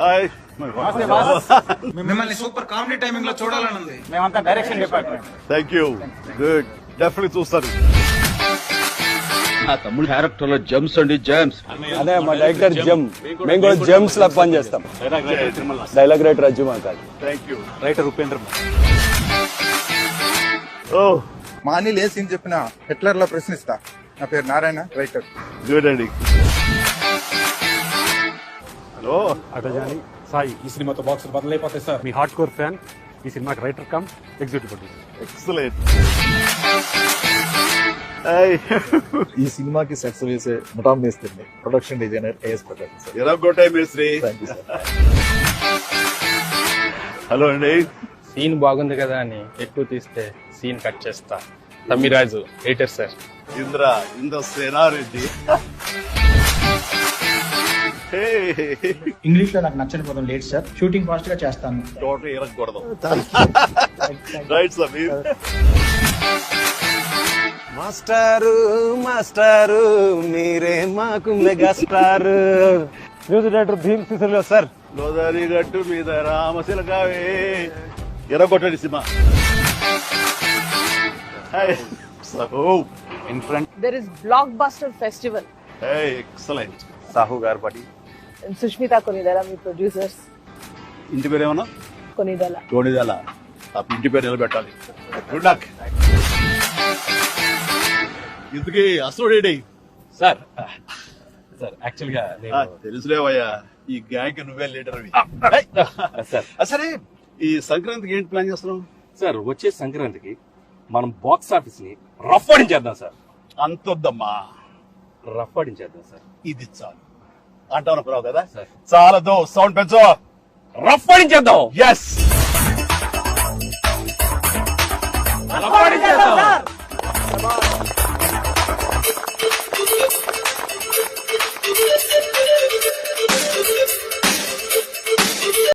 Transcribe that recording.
Hi. మిమ్మల్ని super comedy టైమింగ్లో చూడాలని ఉంది. మేమంతా direction department thank you good definite చూస్తాను నా తమ్ముడు క్యారెక్టర్లో జమ్స్ అండి జమ్స్ అదే మా డైరెక్టర్ జమ్ మేము కూడా జెమ్స్ లా పని చేస్తాం. డైలాగ్ రైటర్ అజ్జు మా కాదు. థ్యాంక్ యూ రైటర్ ఉపేంద్ర ఓ మా అనిల్ ఏ సీన్ చెప్పినా హిట్లర్లో ప్రశ్నిస్తా. నా పేరు నారాయణ రైటర్ గుడ్ అండి హలో అటజాని సాయి ఈ సినిమాతో బాక్స్ బదులైపోతాయి సార్. మీ హార్డ్ కోర్ ఫ్యాన్ ఈ సినిమాకి writer cum executive producer excellent ఈ సినిమాకి సెట్స్ వేసే ముఠా మేస్తుంది production designer A S Prakash sir. ఎరగొట్టాయి మేస్త్రి? థ్యాంక్ యూ సార్ హలో అండి సీన్ బాగుంది కదా అని ఎక్కువ తీస్తే సీన్ కట్ చేస్తా. Tammiraju editor sir Indra Indra Senareddy. ఇంగ్లీష్లో నాకు నచ్చని పదం లేట్ సార్ షూటింగ్ ఫాస్ట్గా చేస్తాను. టోటల్ ఇరగకూడదు. రైట్ సమీర్ మాస్టారు మాస్టారు మీరే మాకు megastar music director Bheem Ceciroleo sir Godavari గట్టు మీద రామశిలకావే ఎరగొట్టండి cinema hi so in front there is blockbuster festival. Hey excellent Sahu garu పటి sushmita konidala మీ ప్రొడ్యూసర్స్ ఇంటి పేరు ఏమన్నా? కొనిదల. గోడిదల ఆ ఇంటి పేరు నిలబెట్టాలి. గుడ్ లక్ ఇంతకీ అసలు సార్ సార్ యాక్చువల్గా తెలుసులేవయ్యా ఈ గ్యాంగ్ నువ్వే లీడర్ సార్. సరే ఈ సంక్రాంతికి ఏంటి ప్లాన్ చేస్తున్నావు? సార్ వచ్చే సంక్రాంతికి మనం బాక్స్ ఆఫీస్ని రఫ్ ఆడించేద్దాం సార్. అంతొద్దమ్మా. రఫ్ ఆడించేద్దాం సార్. ఇది చాలు. అంటావు అనుకున్నావు కదా. చాలదు సౌండ్ పెంచు. Rough ఆడించేద్దాం yes